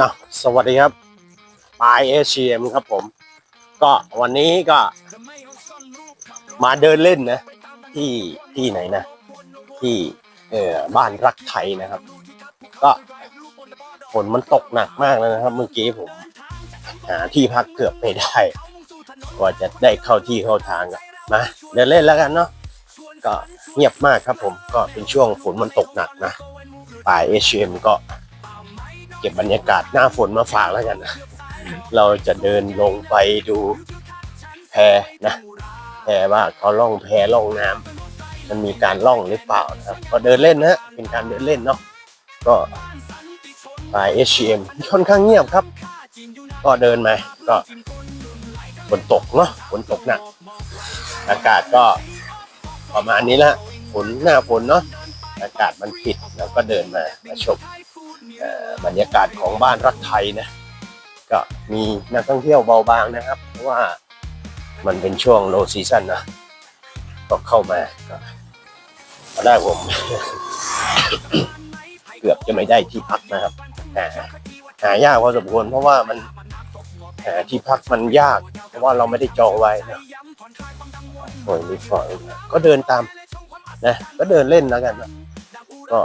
อะสวัสดีครับปายเอเชียมครับผม ก็วันนี้ก็ มาเดินเล่นนะ ที่ที่ไหนนะ ที่เออบ้านรักไทยนะครับ ก็ฝนมันตกหนักมากเลยนะครับ เมื่อกี้ผมหาที่พักเกือบไม่ได้กว่าจะได้เข้าที่เข้าทางกันมาเดินเล่นแล้วกันเนาะก็เงียบมากครับผมก็เป็นช่วงฝนมันตกหนักนะปายเอเชียมก็ เก็บบรรยากาศหน้าฝนมาฝากแล้วกันนะเราจะเดินลงไปดูแพนะแพว่าเขาล่องแพล่องน้ำมันมีการล่องหรือเปล่านะครับ ก็เดินเล่นนะเป็นการเดินเล่นเนาะก็ไป HM ค่อนข้างเงียบครับ ก็เดินมาก็ฝนตกเนาะฝนตกหนักอากาศก็ประมาณนี้ละฝนหน้าฝนเนาะอากาศมันปิดแล้วก็เดินมามาชม บรรยากาศของบ้านรักไทยนะก็มีนักท่องเที่ยวเบาบางนะครับ เพราะว่ามันเป็นช่วงโลซีซั o นนะก็เข้ามาก็ตอนแรกผม เกือบจะไม่ได้ที่พักนะครับหาหายากพอสมควรเพราะว่ามันหาที่พักมันยาก เพราะว่าเราไม่ได้จองไว้นะโอ้ยรีสอร์ทก็เดินตามนะก็เดินเล่นแล้วกันนะก็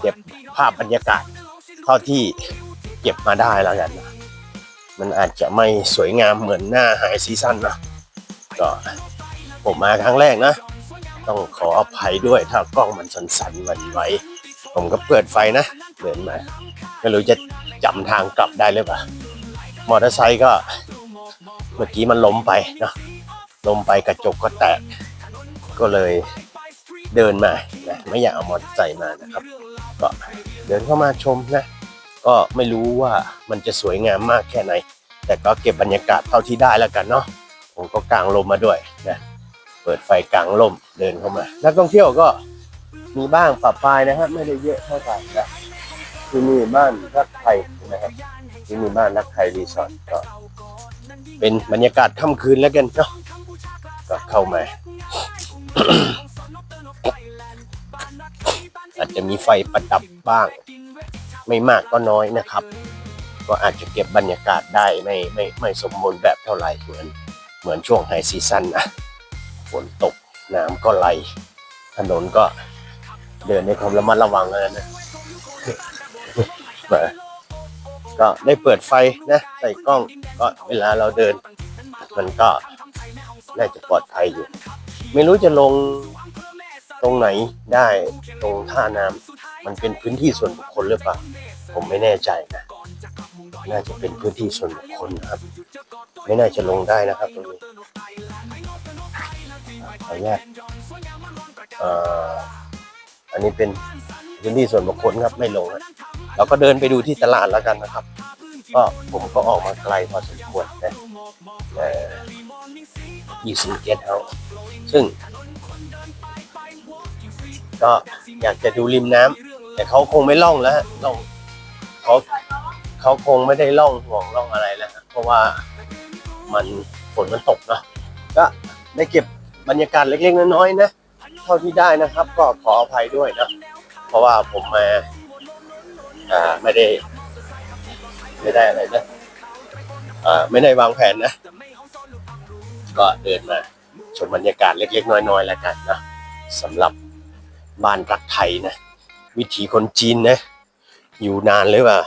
เก็บภาพบรรยากาศ เท่าที่เก็บมาได้แล้วกันนะมันอาจจะไม่สวยงามเหมือนหน้าหายซีซั่นนะก็ผมมาครั้งแรกนะ ต้องขออภัยด้วยถ้ากล้องมันสั่นๆวันไหวผมก็เปิดไฟนะเดินมาไม่รู้จะจำทางกลับได้หรือเปล่ามอเตอร์ไซค์ก็เมื่อกี้มันล้มไปเนาะล้มไปกระจกก็แตกก็เลย เดินมานะไม่อยากเอามอเตอร์ไซค์มานะครับ ก็เดินเข้ามาชมนะ ก็ไม่รู้ว่ามันจะสวยงามมากแค่ไหน แต่ก็เก็บบรรยากาศเท่าที่ได้แล้วกันเนาะผมก็กางลมมาด้วยนะเปิดไฟกลางลมเดินเข้ามานักท่องเที่ยวก็มีบ้างปรับปลายนะครับไม่ได้เยอะเท่าไหร่นะที่นี่บ้านรักไทยนะครับที่นี่บ้านรักไทยรีสอร์ทก็เป็นบรรยากาศค่ำคืนแล้วกันเนาะก็เข้ามา อาจจะมีไฟประดับบ้าง ไม่มากก็น้อยนะครับ ก็อาจจะเก็บบรรยากาศได้ไม่ไม่ไม่สมบูรณ์แบบเท่าไหร่เหมือนเหมือนช่วงไฮซีซั่นนะฝนตกน้ำก็ไหลถนนก็เดินในความระมัดระวังแล้วนะก็ได้เปิดไฟนะใส่กล้องก็เวลาเราเดิน มันก็น่าจะปลอดภัยอยู่ ไม่รู้จะลง ตรงไหนได้ตรงท่าน้ำมันเป็นพื้นที่ส่วนบุคคลหรือเปล่าผมไม่แน่ใจนะน่าจะเป็นพื้นที่ส่วนบุคคลนะครับ ไม่น่าจะลงได้นะครับตรงนี้ขออนุญาตอันนี้เป็นพื้นที่ส่วนบุคคลครับไม่ลงนะเราก็เดินไปดูที่ตลาดแล้วกันนะครับ ก็ผมก็ออกมาไกลพอสมควรนะยี่สิบเกตเฮาซึ่ง ก็อยากจะดูริมน้ำแต่เขาคงไม่ล่องแล้วล่องเขาเขาคงไม่ได้ล่องห่วงล่องอะไรแล้วเพราะว่ามันฝนมันตกเนาะก็ได้เก็บบรรยากาศเล็กๆน้อยๆนะเท่าที่ได้นะครับ ก็ขออภัยด้วยนะเพราะว่าผมมาอ่าไม่ได้ ไม่ได้อะไรนะอ่าไม่ได้วางแผนนะ ก็เดินมาชมบรรยากาศเล็กๆ น้อยๆแล้วกันนะสำหรับ บ้านรักไทยนะ วิถีคนจีนนะ อยู่นานเลยว่า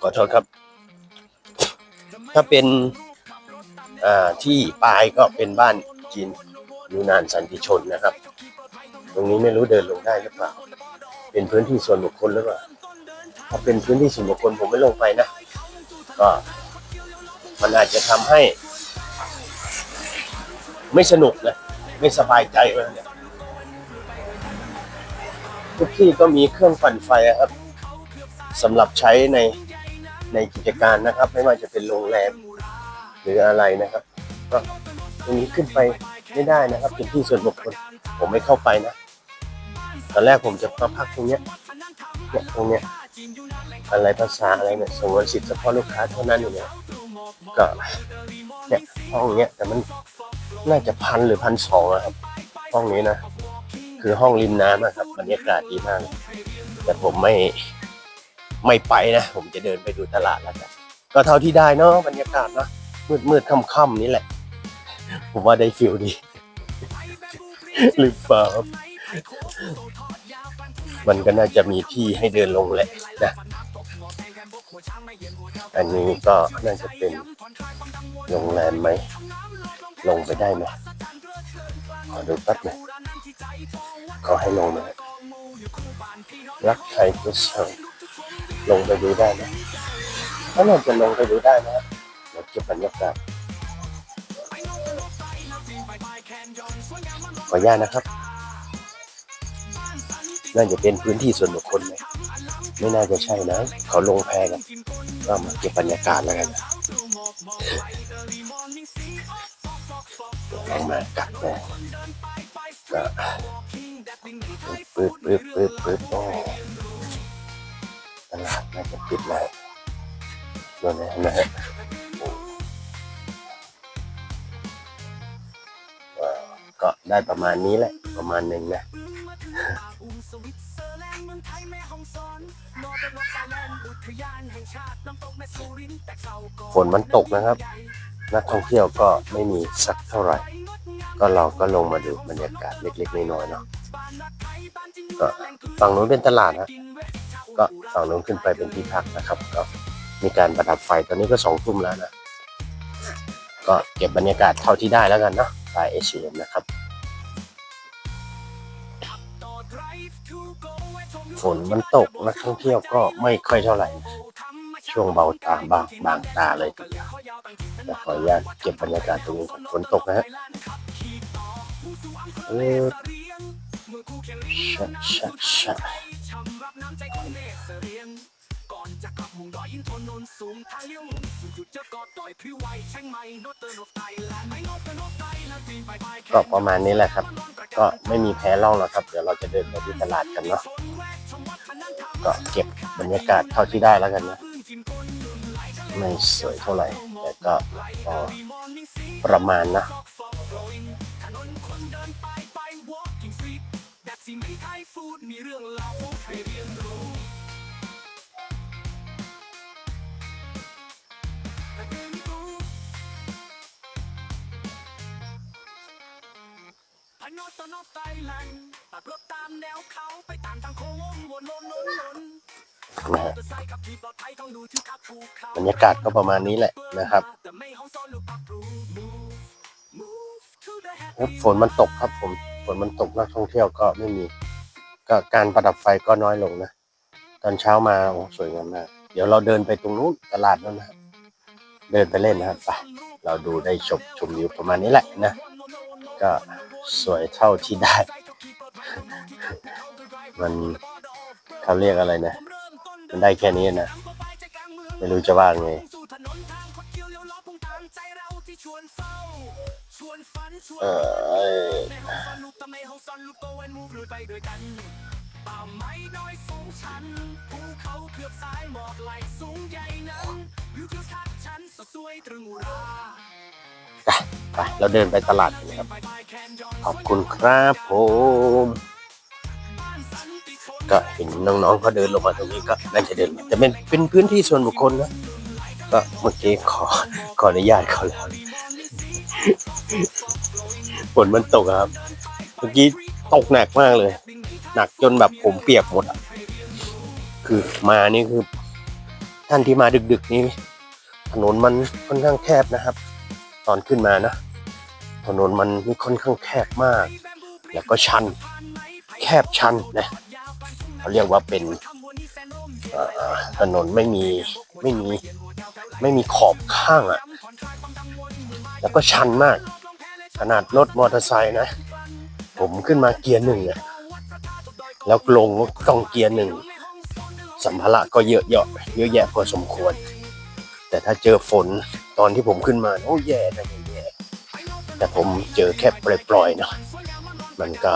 ขอโทษครับ ถ้าเป็นอ่าที่ปลายก็เป็นบ้านจีนอยู่นานสันติชนนะครับ ตรงนี้ไม่รู้เดินลงได้หรือเปล่า เป็นพื้นที่ส่วนบุคคลหรือเปล่าถ้าเป็นพื้นที่ส่วนบุคคลผมไม่ลงไปนะก็มันอาจจะทำให้ ไม่สนุกนะ ไม่สบายใจเลยเนี่ย ทุกที่ก็มีเครื่องปั่นไฟครับสำหรับใช้ในในกิจการนะครับ ไม่ว่าจะเป็นโรงแรมหรืออะไรนะครับก็ตรงนี้ขึ้นไปไม่ได้นะครับเป็นที่ส่วนบุคคลผมไม่เข้าไปนะตอนแรกผมจะมาพักตรงเนี้ยเนี่ยตรงเนี้ยอะไรภาษาอะไรเนี่ยสงวนสิทธิ์เฉพาะลูกค้าเท่านั้นอยู่เนี่ยก็เนี่ยห้องเนี้ยแต่มันน่าจะพันหรือพันสองอะครับห้องนี้นะ คือห้องริมน้ำนะครับบรรยากาศดีมาก แต่ผมไม่ไม่ไปนะ ผมจะเดินไปดูตลาดแล้วกันก็เท่าที่ได้เนาะบรรยากาศเนาะมืดมืดๆค่ำๆนี่แหละ ผมว่าได้ฟิลดีหรือเปล่ามันก็น่าจะมีที่ให้เดินลงแหละนะอันนี้ก็น่าจะเป็นโรงแรมไหม ลงไปได้ไหมขอดูแป๊บหนึง เขาให้ลงไหมรักใครก็ช่างลงไปดูได้ไหมถ้าเราจะลงไปดูได้นะเดี๋ยวก็บบรรยากาศขออนุญาตนะครับ น่าจะเป็นพื้นที่ส่วนบุคคลไหมไม่น่าจะใช่นะ เขาลงแพกันก็มาเก็บบรรยากาศแล้วกันลองมากัดนะก็ ปึ๊บปึ๊บปึ๊บปึ๊บโอ้ตลาดน่าจะปิดแล้วนั่นนะนะฮะก็ได้ประมาณนี้แหละ ประมาณหนึ่งนะฝนมันตกนะครับ นักท่องเที่ยวก็ไม่มีสักเท่าไหร่ ก็เราก็ลงมาดูบรรยากาศเล็กๆน้อยๆเนาะ ก็ฝั่งนู้นเป็นตลาดนะก็ฝั่งนู้นขึ้นไปเป็นที่พักนะครับ ก็มีการประดับไฟตอนนี้ก็สองทุ่มแล้วนะก็เก็บบรรยากาศเท่าที่ได้แล้วกันเนาะไปเอเชียนะครับ ฝนมันตกนักท่องเที่ยวก็ไม่ค่อยเท่าไหร่ ช่วงเบาตาบางบางตาเลยทีเดียวแต่ขออนุญาตเก็บบรรยากาศตรงนี้ก่อนฝนตกนะฮะ ชะชะชะก็ประมาณนี้แหละครับ ก็ไม่มีแพ้ร่องแล้วครับ เดี๋ยวเราจะเดินไปที่ตลาดกันเนาะก็เก็บบรรยากาศเท่าที่ได้แล้วกันนะไม่สวยเท่าไหร่ แต่ก็พอประมาณนะ พนอตนอไตแลนด์ปักรถตามแนวเขาไปตามทางโค้งวนวนวนวนนะฮะจะใส่ขับขี่ปลอดภัยต้องดูที่ขับภูเขาบรรยากาศก็ประมาณนี้แหละนะครับแต่ไม่ห้องซ้อนหรือปักรู move move to the head ครับฝนมันตกครับผมฝ นมันตกนักท่องเที่ยวก็ไม่มีก็การประดับไฟก็น้อยลงนะ ตอนเช้ามาโอ้สวยงามมาก เดี๋ยวเราเดินไปตรงนู้นตลาดนั่นนะเดินไปเล่นนะครับไปเราดูได้ชมชมวิวประมาณนี้แหละนะ ก็สวยเท่าที่ได้ มันเขาเรียกอะไรนะ มันได้แค่นี้นะ ไม่รู้จะว่าไง เอพุ่งตามใจเราที่ชวนฝันชวนเออในห้องซ้อนลูกทำไมห้องซ้อนลูกโตวันมูฟลุยไปด้วยกันป่าไม้น้อยสูงชันภูเขาเกือบสายหมอกไหลสูงใหญ่นั้นวิวทิวทัศน์ชันสดสวยตรึงราไปเราเดินไปตลาดนะครับ ขอบคุณครับผม ก็เห็นน้องๆเขาเดินลงมาตรงนี้ก็น่าจะเดินแต่เป็นเป็นพื้นที่ส่วนบุคคลนะ ก็เมื่อกี้ขอขออนุญาตเขาแล้ว ฝนมันตกครับ เมื่อกี้ตกหนักมากเลย หนักจนแบบผมเปียกหมดอะคือมานี่คือ ท่านที่มาดึกๆนี่ถนนมันค่อนข้างแคบนะครับ ตอนขึ้นมานะ ถนนมันมีค่อนข้างแคบมาก แล้วก็ชัน แคบชันนะเขาเรียกว่าเป็นถนนไม่มีไม่มีไม่มีขอบข้างอะ่ะ แล้วก็ชันมาก ขนาดรถมอเตอร์ไซค์นะ ผมขึ้นมาเกียร์หนึ่งอะแล้วลงก็ต้องเกียร์หนึ่งสัมภาระก็เยอะเยอะเยอะแยะพอสมควร แต่ถ้าเจอฝนตอนที่ผมขึ้นมาโอ้แย่นะแย่แต่ผมเจอแค่ปล่อยๆเนาะมันก็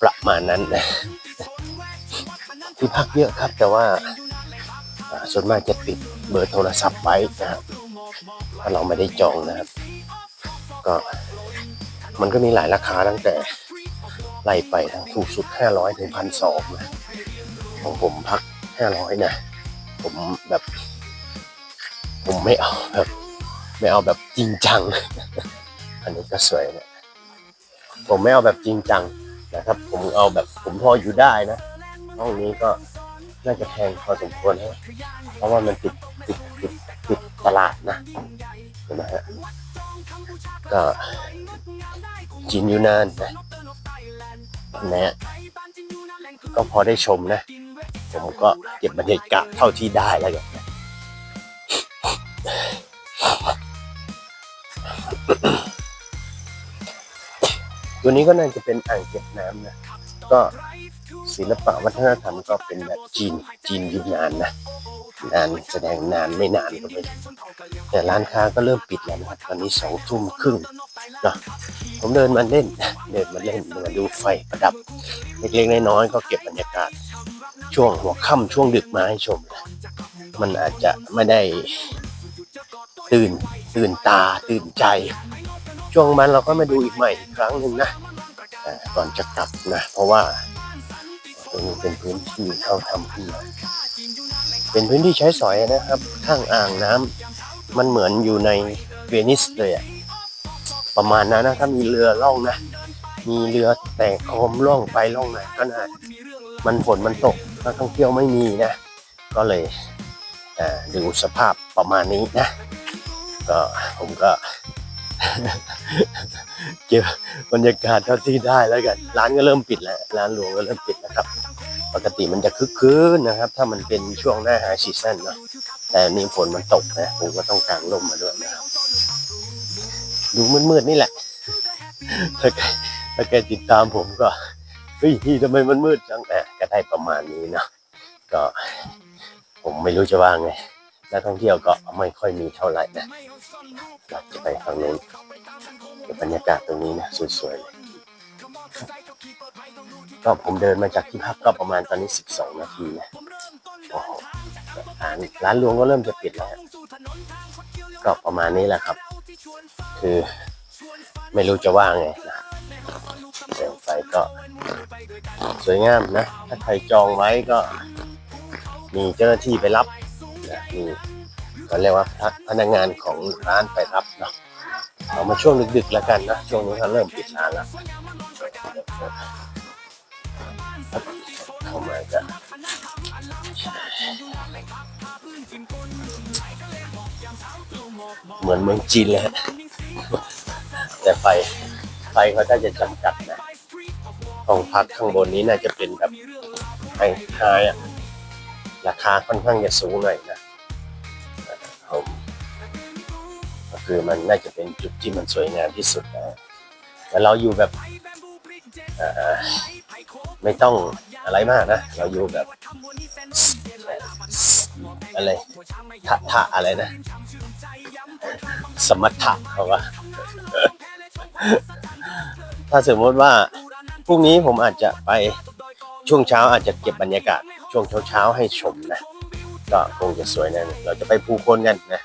ประมาณนั้นนะที่พักเยอะครับแต่ว่าส่วนมากจะปิดเบอร์โทรศัพท์ไว้นะครับ ถ้าเราไม่ได้จองนะครับ ก็มันก็มีหลายราคาตั้งแต่ไล่ไปทั้งถูกสุด 500ถึงพันสองนะของผมพักห้าร้อยนะ ผมแบบ ผมไม่เอาแบบ ไม่เอาแบบจริงจัง อันนี้ก็สวยนะผมไม่เอาแบบจริงจังนะครับ ผมเอาแบบผมพออยู่ได้นะห้องนี้ก็น่าจะแพงพอสมควรนะเพราะว่ามันติดติดติด ติดตลาดนะเห็นไหมฮะก็จีนยูนานนะนะก็พอได้ชมนะ ผมก็เก็บบรรยากาศเท่าที่ได้แล้วกันตัวนี้ก็น่าจะเป็นอ่างเก็บน้ำนะ ก็ศิลปะวัฒนธรรมก็เป็นแบบจีนจีนยูนานนะ นานแสดงนานไม่นานก็ไม่แต่ร้านค้าก็เริ่มปิดแล้วนะครับตอนนี้สองทุ่มครึ่งเนาะผมเดินมาเล่น เดินมาเล่นมาดูไฟประดับเล็กๆน้อยๆก็เก็บบรรยากาศ ช่วงหัวค่ำช่วงดึกมาให้ชมนะมันอาจจะไม่ได้ตื่นตื่นตาตื่นใจ ช่วงมันเราก็มาดูอีกใหม่อีกครั้งหนึ่งนะก่อนจะกลับนะ เพราะว่าตรงนี้เป็นพื้นที่เขาทำขึ้นมา เป็นพื้นที่ใช้สอยนะครับ ข้างอ่างน้ำมันเหมือนอยู่ในเวนิสเลยอะประมาณนั้นนะถ้ามีเรือล่องนะ มีเรือแต่โคมล่องไปล่องมาก็น่ามันฝนมันตกนักท่องเที่ยวไม่มีนะ ก็เลยดูสภาพประมาณนี้นะ ก็ผมก็เก็บบรรยากาศเท่าที่ได้แล้วกัน ร้านก็เริ่มปิดแล้ว ร้านหลวงก็เริ่มปิดแล้วครับ ปกติมันจะคึกคืนนะครับ ถ้ามันเป็นช่วงหน้าไฮซีซั่นเนาะแต่นี่ฝนมันตกนะผมก็ต้องกางร่มมาด้วยนะครับดูมืดๆนี่แหละถ้าใครถ้าแกติดตามผมก็เฮ้ยทำไมมันมืดจังแหมก็ได้ประมาณนี้เนาะก็ ผมไม่รู้จะว่าไงนักท่องเที่ยวก็ไม่ค่อยมีเท่าไหร่นะเราจะไปฝั่งนู้นเก็บบรรยากาศตรงนี้นะสวยๆเลย ก็ผมเดินมาจากที่พักก็ประมาณตอนนี้ 12 นาทีนะร้านร้านรวงก็เริ่มจะปิดแล้วก็ประมาณนี้แหละครับ คือไม่รู้จะว่าไงนะแสงไฟก็ สวยงามนะ ถ้าใครจองไว้ก็ มีเจ้าหน้าที่ไปรับนะมีก็เรียกว่าพนักงานของร้านไปรับเนาะเอามาช่วงดึกๆแล้วกันนะ ช่วงนี้เขาเริ่มปิดร้านแล้ว เข้ามาจะเหมือนเมืองจีนเลยฮะแต่ไฟไฟเขาถ้าจะจำกัดนะห้องพักข้างบนนี้น่าจะเป็นแบบไฮไฮอะราคาค่อนข้างจะสูงหน่อยนะผมก็คือมันน่าจะเป็นจุดที่มันสวยงามที่สุดนะแต่เราอยู่แบบไม่ต้อง อะไรมากนะ เราอยู่แบบอะไรทะทะอะไรนะ สมถะเขาว่า ถ้าสมมติว่าพรุ่งนี้ผมอาจจะไปช่วงเช้าอาจจะเก็บบรรยากาศ ช่วงเช้าเช้าๆให้ชมนะ ก็คงจะสวยแนะเราจะไปภูคนกันนะ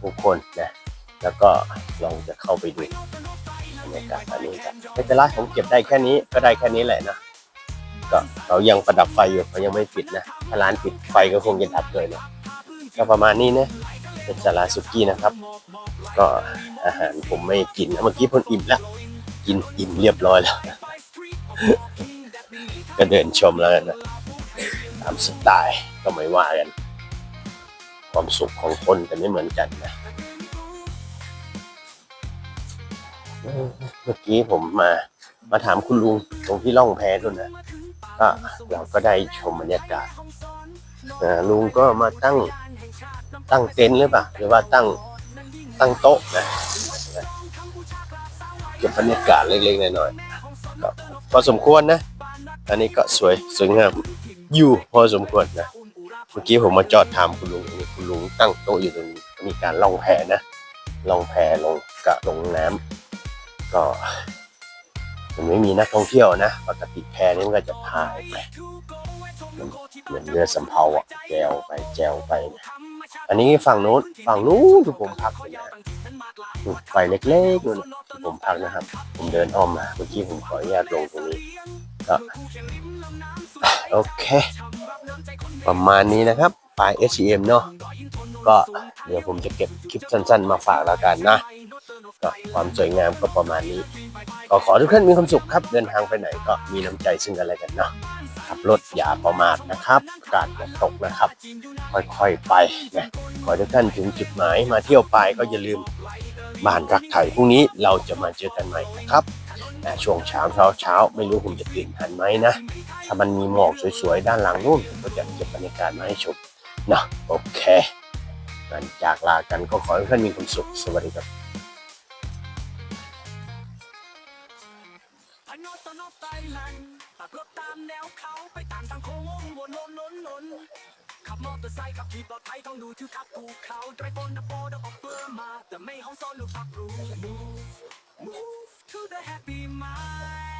ภูคนนะ แล้วก็ลองจะเข้าไปดูบรรยากาศอันนี้กันไม่เป็นไรผมเก็บได้แค่นี้ก็ได้แค่นี้แหละนะ ก็เขายังประดับไฟอยู่เขายังไม่ปิดนะถ้าร้านปิดไฟก็คงจะดับเลยนะก็ประมาณนี้นะเป็นสาราสุกี้นะครับ ก็อาหารผมไม่กินนะเมื่อกี้ผมอิ่มแล้ว กินอิ่มเรียบร้อยแล้วก็เดินชมแล้วนนะตามสไตล์ก็ไม่ว่ากัน ความสุขของคนแต่ไม่เหมือนกันนะเมื่อกี้ผมมามาถามคุณลุงตรงที่ล่องแพด้วยนะ ก็เราก็ได้ชมบรรยากาศลุงก็มาตั้งตั้งเต็นท์หรือเปล่าหรือว่าตั้งตั้งโต๊ะนะเก็บบรรยากาศเล็กๆน้อยๆก็พอสมควรนะ อันนี้ก็สวยสวยงามอยู่พอสมควรนะเมื่อกี้ผมมาจอดถามคุณลุงคุณลุงตั้งโต๊ะอยู่ตรงนี้มีการล่องแพนะล่องแพลงกะลงน้ำก็ มันไม่มีนักท่องเที่ยวนะ ปกติแพนี่มันก็จะพายไปมันเหมือนเรือสำเภาอะแจวไปแจวไปนะอันนี้ฝั่งโน้นฝั่งนู้นที่ผมพักนะไฟเล็กๆนู่นน่ะที่ผมพักนะครับ ผมเดินอ้อมมาเมื่อกี้ผมขออนุญาตลงตรงนี้ก็โอเค ประมาณนี้นะครับปลาย SCM เนาะก็เดี๋ยวผมจะเก็บคลิปสั้นๆ มาฝากแล้วกันนะ ก็ความสวยงามก็ประมาณนี้ ก็ขอทุกท่านมีความสุขครับเดินทางไปไหนก็มีน้ำใจซึ่งกันและกันเนาะขับรถอย่าประมาทนะครับอากาศอย่าตกนะครับ ค่อยๆไปนะขอทุกท่านถึงจุดหมายมาเที่ยวไปก็อย่าลืมบ้านรักไทยพรุ่งนี้เราจะมาเจอกันใหม่นะครับแต่ช่วงเช้าเช้าเช้าไม่รู้ผมจะตื่นทันไหมนะ ถ้ามันมีหมอกสวยๆ ด้านหลังนู่นก็จะเก็บบรรยากาศมาให้ชมนะโอเคก่อนจากลากันก็ขอให้ทุกท่านมีความสุขสวัสดีครับ เตอร์ไซค์ขับขี่ปลอดภัยต้องดูทิวทัศน์ภูเขาไดรฟ์บนดับโบดับออกเบอร์มา แต่ไม่ห้องซ้อนลูกพักรู้ move move to the happy mind